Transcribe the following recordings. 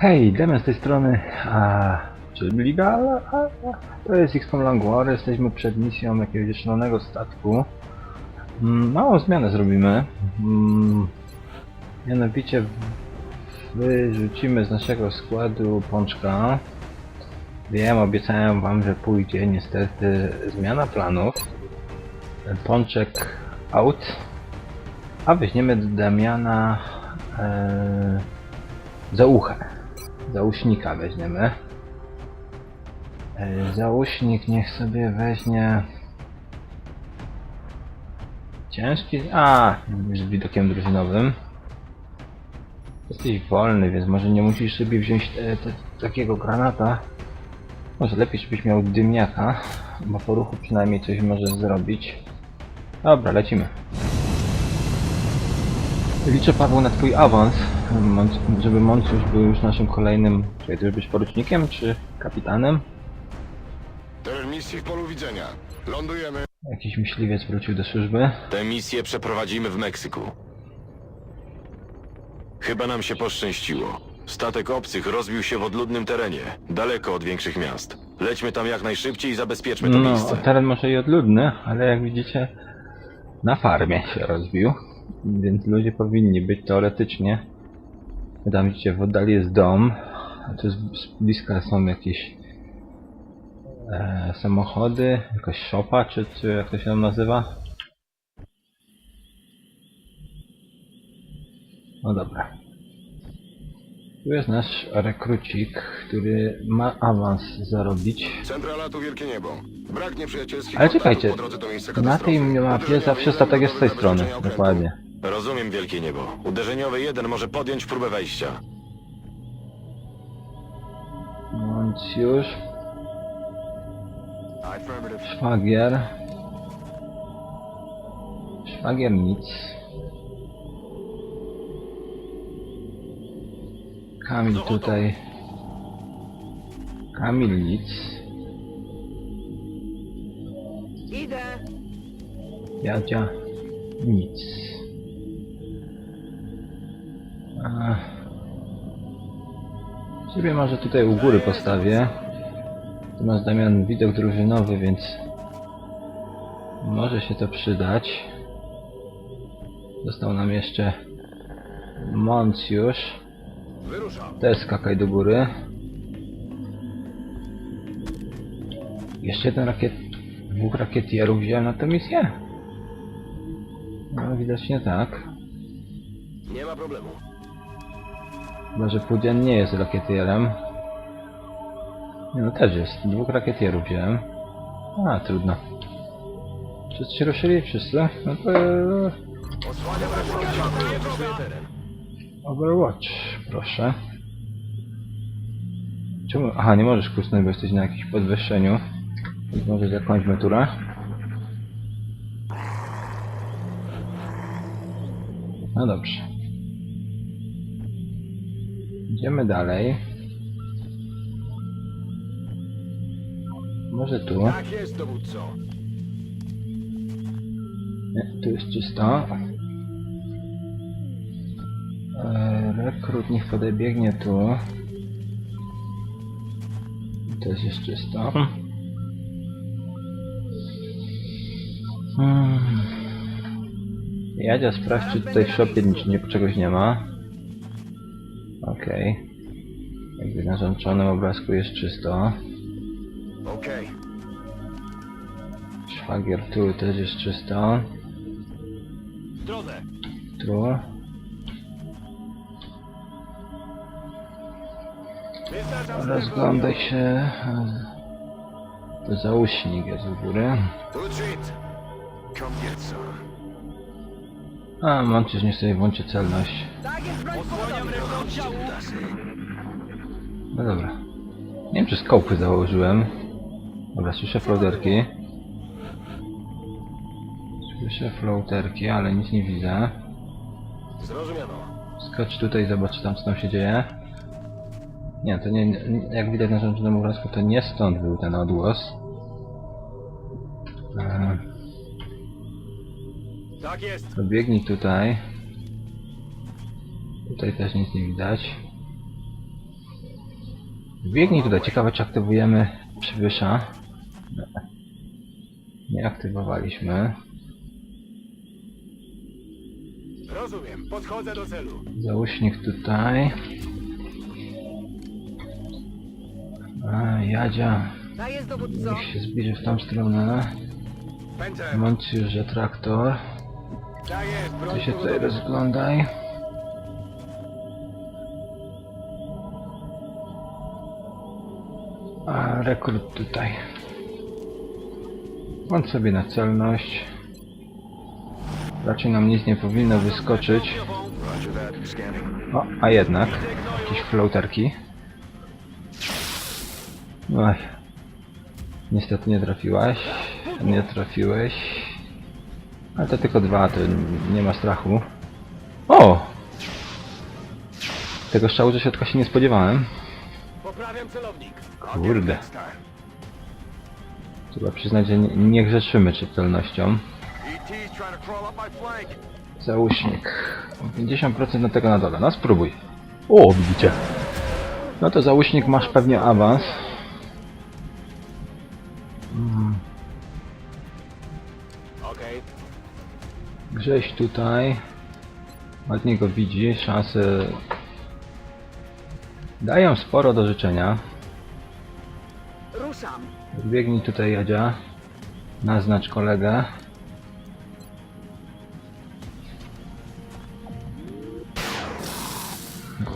Hej, Demian z tej strony, a czy Legal? A, a, to jest XCOM Long War, jesteśmy przed misją jakiegoś szalonego statku. Mm, Małą zmianę zrobimy. Mm, Mianowicie wyrzucimy z naszego składu pączka. Wiem, obiecałem wam, że pójdzie niestety zmiana planów. Pączek out. A weźmiemy Damiana e, za uchę. Zausznika weźmiemy. E, Zausznik niech sobie weźmie... Ciężki... A, z widokiem drużynowym. Jesteś wolny, więc może nie musisz sobie wziąć e, te, takiego granata. Może lepiej, żebyś miał dymniaka, bo po ruchu przynajmniej coś możesz zrobić. Dobra, lecimy. Liczę Paweł na twój awans, żeby Moncjusz był już naszym kolejnym... Czy ty być porucznikiem, czy kapitanem? Teren misji w polu widzenia. Lądujemy. Jakiś myśliwiec wrócił do służby. Tę misję przeprowadzimy w Meksyku. Chyba nam się poszczęściło. Statek obcych rozbił się w odludnym terenie, daleko od większych miast. Lećmy tam jak najszybciej i zabezpieczmy to No, miejsce. teren może i odludny, ale jak widzicie, na farmie się rozbił, więc ludzie powinni być teoretycznie. Tam widzicie, w oddali jest dom, a tu z bliska są jakieś e, samochody, jakaś szopa, czy, czy jak to się tam nazywa? No dobra. Tu jest nasz rekrucik, który ma awans zarobić. Centrala tu wielkie niebo. Brak nieprzyjacielskich Ale kontaktów czekajcie, po drodze do miejsca na katastrofy. tej mapie zawsze jeden statek jest z tej strony, okrętu. dokładnie. Rozumiem wielkie niebo. Uderzeniowy jeden może podjąć próbę wejścia. Moncjusz, szwagier, szwagier nic. Kamil tutaj, Kamil nic. Idę! Jadzia nic. A... Sobie może tutaj u góry postawię. Tu masz Damian widok drużynowy, więc może się to przydać. Został nam jeszcze Moncjusz. Też skakaj do góry. Jeszcze jeden rakiet... Dwóch rakietierów wziąłem na tę misję? No widocznie tak. Nie ma problemu. Chyba, że Pudzian nie jest rakietierem. Nie no też jest. Dwóch rakietierów wziąłem. A, trudno. Wszyscy się ruszyli? Wszyscy? No to... Overwatch, proszę. Czemu? Aha, nie możesz kusnąć, bo jesteś na jakimś podwyższeniu. Więc może zakończmy turę. No dobrze. Idziemy dalej. Może tu. Tak. Nie, tu jest czysto. Rekrut niech podebiegnie tu. Też jest czysto. Hmm. Jadzia sprawdź, czy tutaj w shopie nic nie, czegoś nie ma. Okej. Jakby na załączonym obrazku jest czysto. Okej. Szwagier tu też jest czysto. Tu. Rozglądaj się. To zauśnik jest u góry. Uczyt. Kobieco. A, Mączysz niech sobie włączy celność. Tak! No dobra. Nie wiem czy skopy założyłem. Dobra, słyszę floaterki. Słyszę floaterki, ale nic nie widzę. Zrozumiano. Skocz tutaj, zobacz tam co tam się dzieje. Nie, to nie, jak widać na rządzonym obrazku, to nie stąd był ten odgłos. Eee, Tak jest. biegnij tutaj. Tutaj też nic nie widać. Biegnij tutaj, ciekawe czy aktywujemy przywysza. Nie aktywowaliśmy. Rozumiem, podchodzę do celu. Załóżnik tutaj. A, Jadzia, jest dowódco. niech się zbliży w tą stronę. Pędzę. Już, że traktor. Ty się tutaj rozglądaj. A rekrut tutaj. Włącz sobie na celność. Raczej nam nic nie powinno wyskoczyć. O, a jednak. Jakieś floaterki. Oj. Niestety nie trafiłaś. Nie trafiłeś. Ale to tylko dwa, to nie ma strachu. O! Tego strzału ze środka się nie spodziewałem. Poprawiam celownik. Kurde. Trzeba przyznać, że nie, nie grzeszymy czytelnością. Flank. Załóżnik. 50% na tego na dole. No spróbuj. O, widzicie. No to załóżnik masz pewnie awans. Grześ tutaj. Ładnie go widzi. Szanse dają sporo do życzenia. Ruszam. Biegnij tutaj, Jadzia. Naznacz kolegę.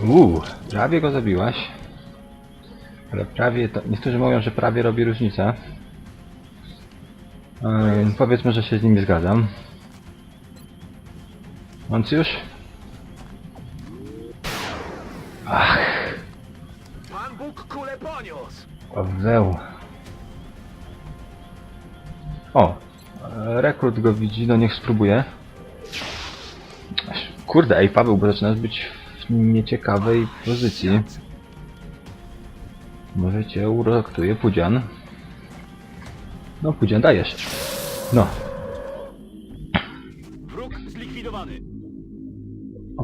Uuu, prawie go zabiłaś. Ale prawie to... Niektórzy mówią, że prawie robi różnicę. Ehm, powiedzmy, że się z nimi zgadzam. Moncjusz? Ach, Pan Bóg kulę poniósł. Paweł. O, rekrut go widzi, no niech spróbuje. Kurde, ej Paweł, bo zaczynasz być w nieciekawej pozycji. Może cię uratuje Pudzian. No, Pudzian dajesz. No,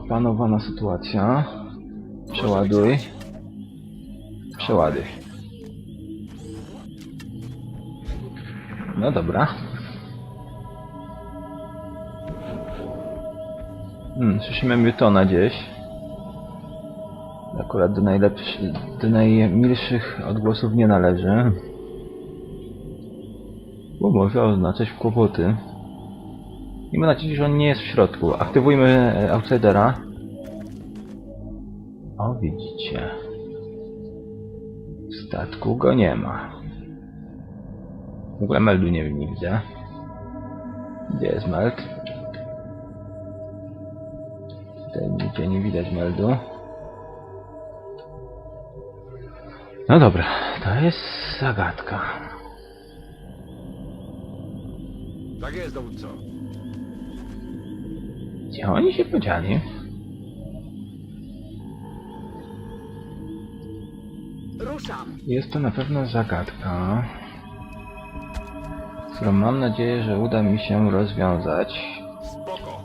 opanowana sytuacja. Przeładuj. Przeładuj. No dobra. Hmm, słyszymy Newtona gdzieś. Akurat do najlepszych, do najmilszych odgłosów nie należy. Bo może oznaczać kłopoty. I mam nadzieję, że on nie jest w środku. Aktywujmy e, Outsidera. O, widzicie. W statku go nie ma. W ogóle meldu nie, nie widzę. Gdzie jest meld? Tutaj nigdzie nie widać meldu. No dobra, to jest zagadka. Tak jest, dowódco. Gdzie oni się podzieli? Ruszam. Jest to na pewno zagadka, którą mam nadzieję, że uda mi się rozwiązać. Spoko.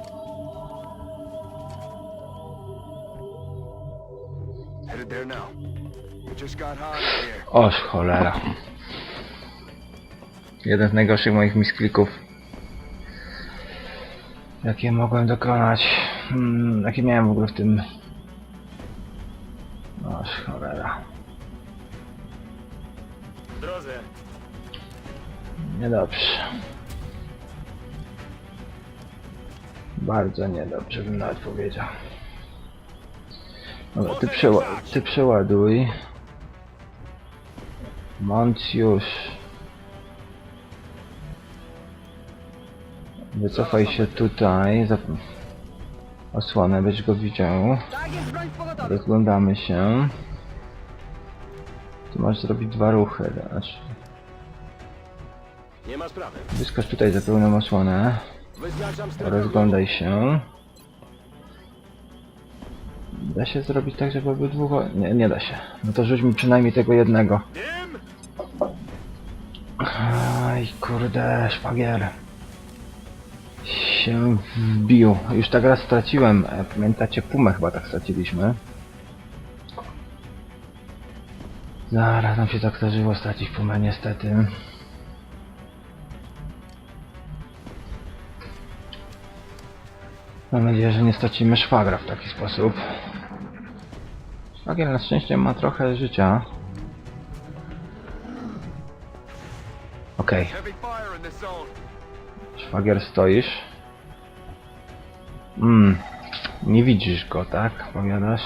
Oż cholera. Jeden z najgorszych moich misklików. Jakie mogłem dokonać. Hmm, jakie miałem w ogóle w tym... Oż cholera. Drodze. Niedobrze. Bardzo niedobrze bym nawet powiedział. Dobra, ty, przeła ty przeładuj. Moncjusz. Wycofaj się tutaj. Zap- Osłonę, byś go widział. Rozglądamy się. Tu masz zrobić dwa ruchy. Znaczy, Nie ma sprawy. wyskocz tutaj za pełną osłonę. Rozglądaj się. Da się zrobić tak, żeby obydwu... Nie, nie da się. No to rzuć mi przynajmniej tego jednego. Aj, kurde, szwagier. Się wbił. Już tak raz straciłem. E, Pamiętacie, Pumę chyba tak straciliśmy. Zaraz nam się tak zdarzyło stracić pumę niestety. Mam nadzieję, że nie stracimy szwagra w taki sposób. Szwagier na szczęście ma trochę życia. Okej. Zone. Szwagier stoisz. Mm, nie widzisz go, tak? Powiadasz?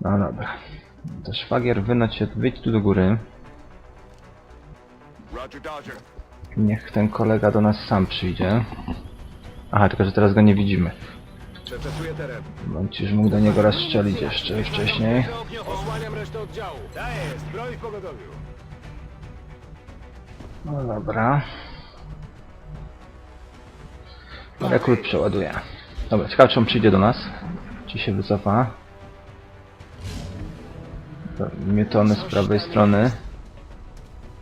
No dobra. To szwagier wynoć się, wyjdź tu do góry. Niech ten kolega do nas sam przyjdzie. Aha, tylko że teraz go nie widzimy. Już mógł do niego raz strzelić jeszcze wcześniej. No dobra. Rekrut przeładuje. Dobra, ciekawe czy on przyjdzie do nas. Czy się wycofa. To Miutony z prawej strony.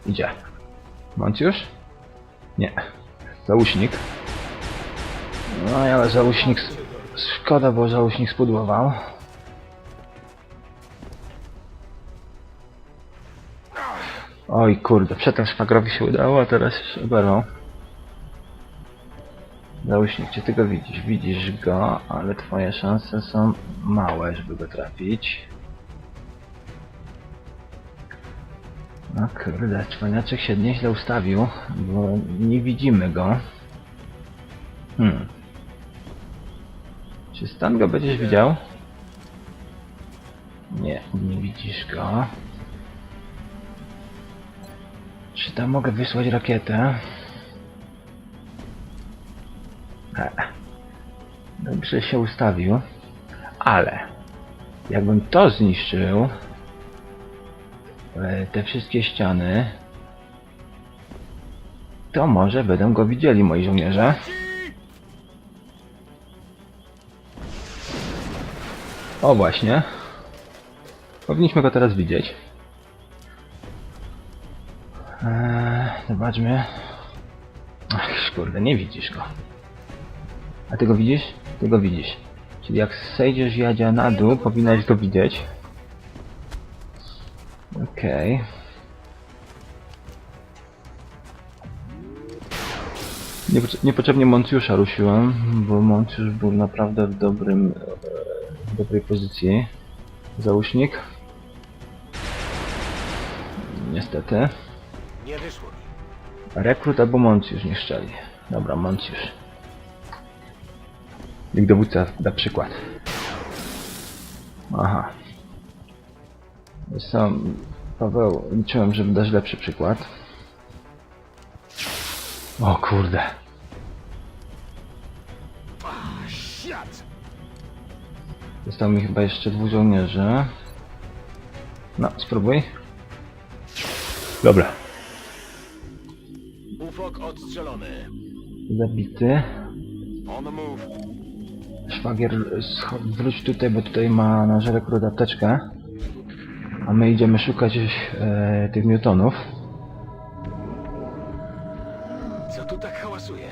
Idzie. Moncjusz? Nie. Zauśnik. No ale zauśnik... s- Szkoda, bo zauśnik spudłował. Oj kurde, przedtem szwagrowi się udało, a teraz oberwał. Załóżnik, czy ty go widzisz? Widzisz go, ale twoje szanse są małe, żeby go trafić. No kurde, cwaniaczek się nieźle ustawił, bo nie widzimy go. Hmm. Czy stan go będziesz widział? Nie, nie widzisz go. Czy tam mogę wysłać rakietę? E, Dobrze się ustawił. Ale jakbym to zniszczył, e, te wszystkie ściany, to może będą go widzieli moi żołnierze. O właśnie. Powinniśmy go teraz widzieć. Eee, zobaczmy. Ach, kurde, nie widzisz go. A ty go widzisz? Ty go widzisz. Czyli jak zejdziesz jadzia na dół, powinnaś go widzieć. Okej. Niepotrze- Niepotrzebnie Moncjusza rusiłem, bo Moncjusz był naprawdę w dobrym, e, w dobrej pozycji. Załóżnik. Niestety. Nie wyszło mi. Rekrut albo Moncjusz nie szczeli. Dobra, Moncjusz. Jak dowódca da przykład. Aha. Sam Paweł, liczyłem, że dasz lepszy przykład. O kurde. Siat! Zostało mi chyba jeszcze dwóch żołnierzy. No, spróbuj. Dobra. Ufok odstrzelony. Zabity. On move. Szwagier, wróć tutaj, bo tutaj ma nasz rekrut apteczkę. A my idziemy szukać e, tych Newtonów. Co tu tak hałasuje?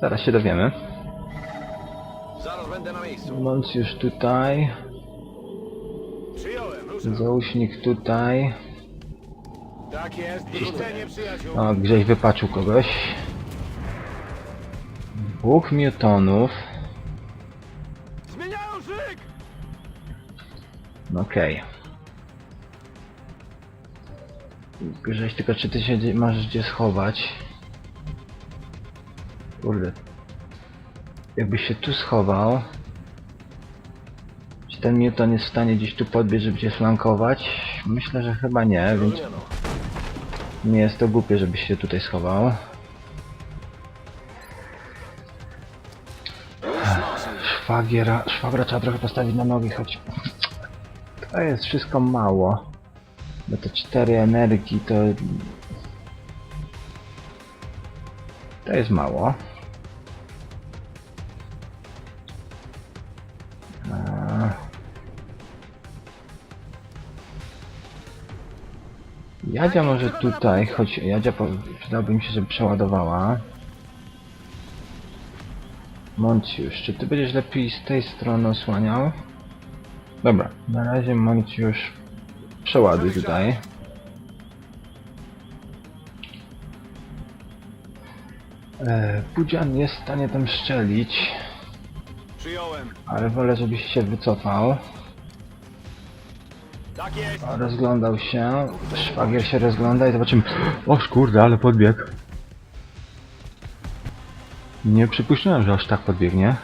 Zaraz się dowiemy. Zaraz będę na miejscu. Mąc już tutaj. Przyjąłem, ruszam. Załóżnik tutaj. Tak jest, wrócenie przyjaciół. O, gdzieś wypaczył kogoś. Dwóch Newtonów. Zmieniają szyk! No Okej. Grześ, tylko czy ty się gdzie- masz gdzie schować? Kurde. Jakbyś się tu schował. Czy ten Newton jest w stanie gdzieś tu podbiec, żeby cię flankować? Myślę, że chyba nie, więc Zrozumiano. nie jest to głupie, żebyś się tutaj schował. Szwagiera, szwagra trzeba trochę postawić na nogi, choć to jest wszystko mało. Bo te cztery energii to... To jest mało. Jadzia może tutaj, choć Jadzia przydałby mi się, żeby przeładowała. Monciusz, czy ty będziesz lepiej z tej strony osłaniał? Dobra, na razie Monic już przeładuj tutaj. E, Pudzian jest w stanie tam szczelić, Przyjąłem. ale wolę, żebyś się wycofał. Tak. Rozglądał się, szwagier się rozgląda i zobaczymy. O kurde, ale podbiegł. Nie przypuszczałem, że aż tak podbiegnie.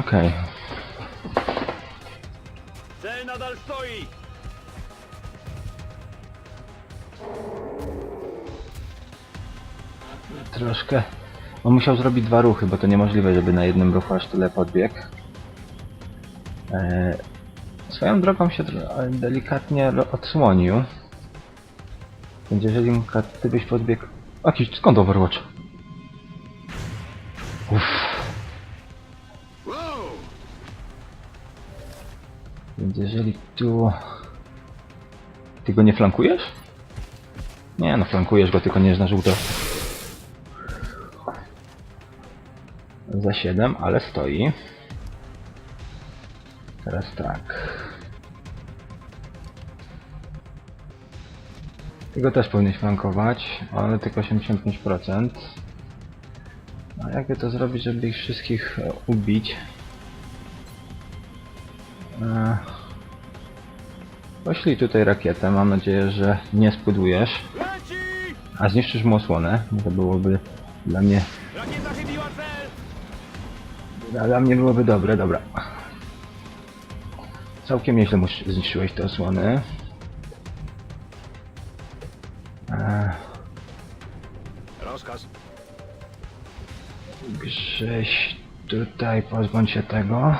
Okej. Cel nadal stoi. Troszkę. On musiał zrobić dwa ruchy, bo to niemożliwe, żeby na jednym ruchu aż tyle podbiegł. Eee, swoją drogą się tro- delikatnie odsłonił. Więc jeżeli ty byś podbiegł... Jakiś, skąd Overwatch? Jeżeli tu... Ty go nie flankujesz? Nie no, flankujesz go, tylko nie na żółto. Za 7, ale stoi. Teraz tak. Tego też powinieneś flankować, ale tylko 85%. A jakby to zrobić, żeby ich wszystkich ubić? Eee, Poślij tutaj rakietę, mam nadzieję, że nie spudujesz. A zniszczysz mu osłonę, to byłoby dla mnie... Dla mnie byłoby dobre, dobra. Całkiem nieźle zniszczyłeś te osłony. Rozkaz. Grześ tutaj, pozbądź się tego.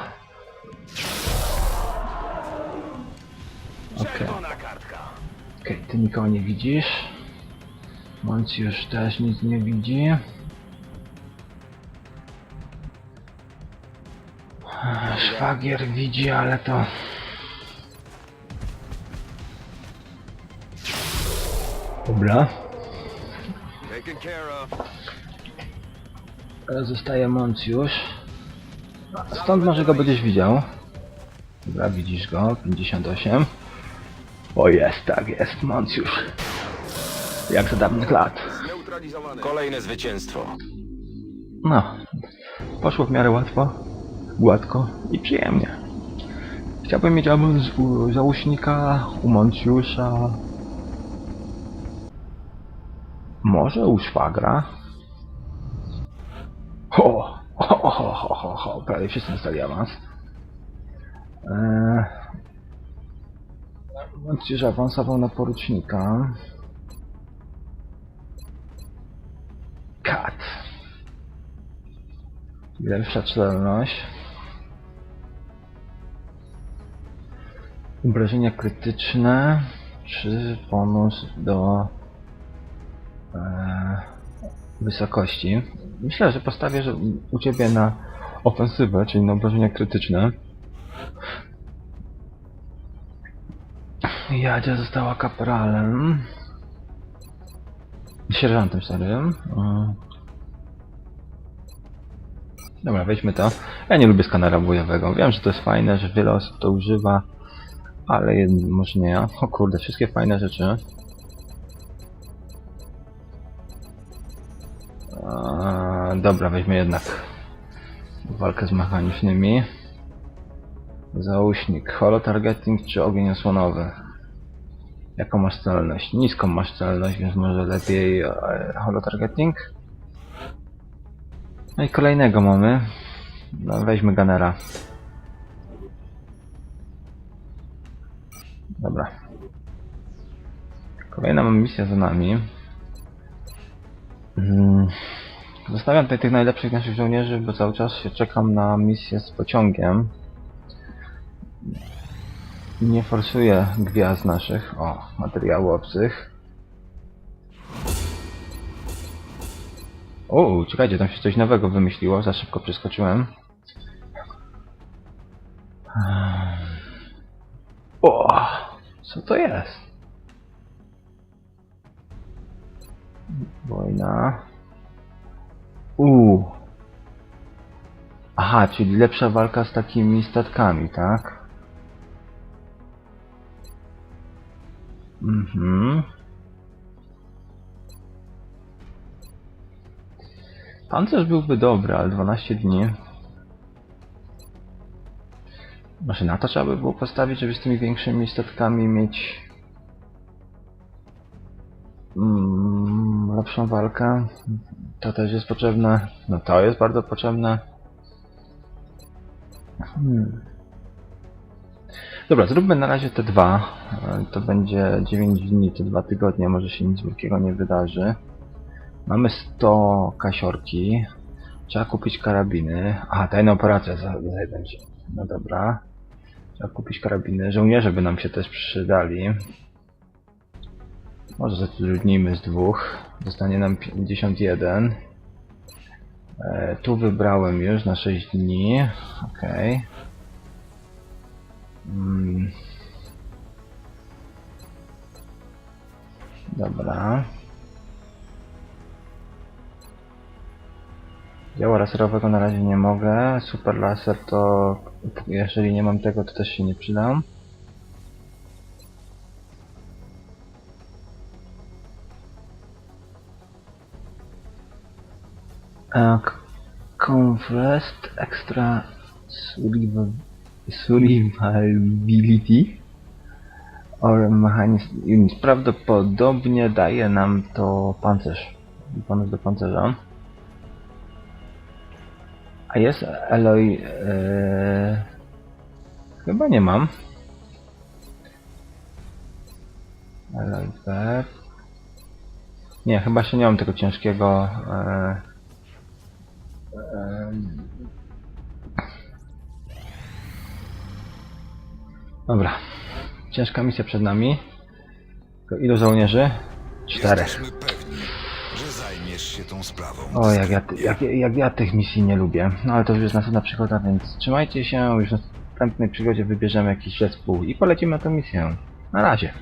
Ty nikogo nie widzisz. Moncjusz też nic nie widzi. Szwagier widzi, ale to... Dobra. Teraz zostaje Moncjusz. Stąd może go będziesz widział. Dobra, widzisz go. 58. O jest, tak jest, Moncjusz. Jak za dawnych lat. Kolejne zwycięstwo. No, poszło w miarę łatwo, gładko i przyjemnie. Chciałbym mieć albo z, u Załuśnika, u Moncjusza, może u Szwagra. Ho, ho, ho, ho, ho, ho, prawie wszyscy dostali awans. Eee, Moncjusz awansował na porucznika. Kat. Lepsza celność. Obrażenia krytyczne. Czy bonus do e, wysokości. Myślę, że postawię że u Ciebie na ofensywę, czyli na obrażenia krytyczne. Jadzia została kapralem. Sierżantem, sorry. Dobra, weźmy to. Ja nie lubię skanera bojowego. Wiem, że to jest fajne, że wiele osób to używa, ale może nie ja. O kurde, wszystkie fajne rzeczy. Eee, dobra, weźmy jednak walkę z mechanicznymi. Zauśnik, holotargeting czy ogień osłonowy? Jaką masz celność? Niską masz celność, więc może lepiej e, holotargeting? No i kolejnego mamy. No, weźmy Gunnera. Dobra. Kolejna mamy misja za nami. Mm. Zostawiam tutaj tych najlepszych naszych żołnierzy, bo cały czas się czekam na misję z pociągiem. Nie forsuję gwiazd naszych. O, materiału obcych. O, czekajcie, tam się coś nowego wymyśliło, za szybko przeskoczyłem. O, co to jest? Wojna. Uuu. Aha, czyli lepsza walka z takimi statkami, tak? Mhm. Pancerz byłby dobry, ale 12 dni. Może na to trzeba by było postawić, żeby z tymi większymi statkami mieć mm, lepszą walkę. To też jest potrzebne. No to jest bardzo potrzebne. Hmm. Dobra, zróbmy na razie te dwa. E, To będzie 9 dni, te dwa tygodnie, może się nic wielkiego nie wydarzy. Mamy 100 kasiorki. Trzeba kupić karabiny. A, tajna operacja za, za jeden dzień. No dobra. Trzeba kupić karabiny. Żołnierze by nam się też przydali. Może zatrudnijmy z dwóch. Zostanie nam 51. E, tu wybrałem już na 6 dni. Okej. Mm. Dobra. Dzieła laserowego na razie nie mogę. Super laser to jeżeli nie mam tego to też się nie przydam. Uh, Compressed Extra survival- Survivability or Mechanizm Unit. Prawdopodobnie daje nam to pancerz. Bonus do pancerza. A jest Eloy... E... Chyba nie mam. Eloy Bert. Nie, chyba się nie mam tego ciężkiego... Em. Dobra. Ciężka misja przed nami. Tylko Ilu żołnierzy? Czterech. Jesteśmy pewni, że zajmiesz się tą sprawą. O, jak ja, ty- jak, jak ja tych misji nie lubię. No ale to już jest następna przygoda, więc trzymajcie się. Już w następnej przygodzie wybierzemy jakiś zespół i polecimy na tę misję. Na razie.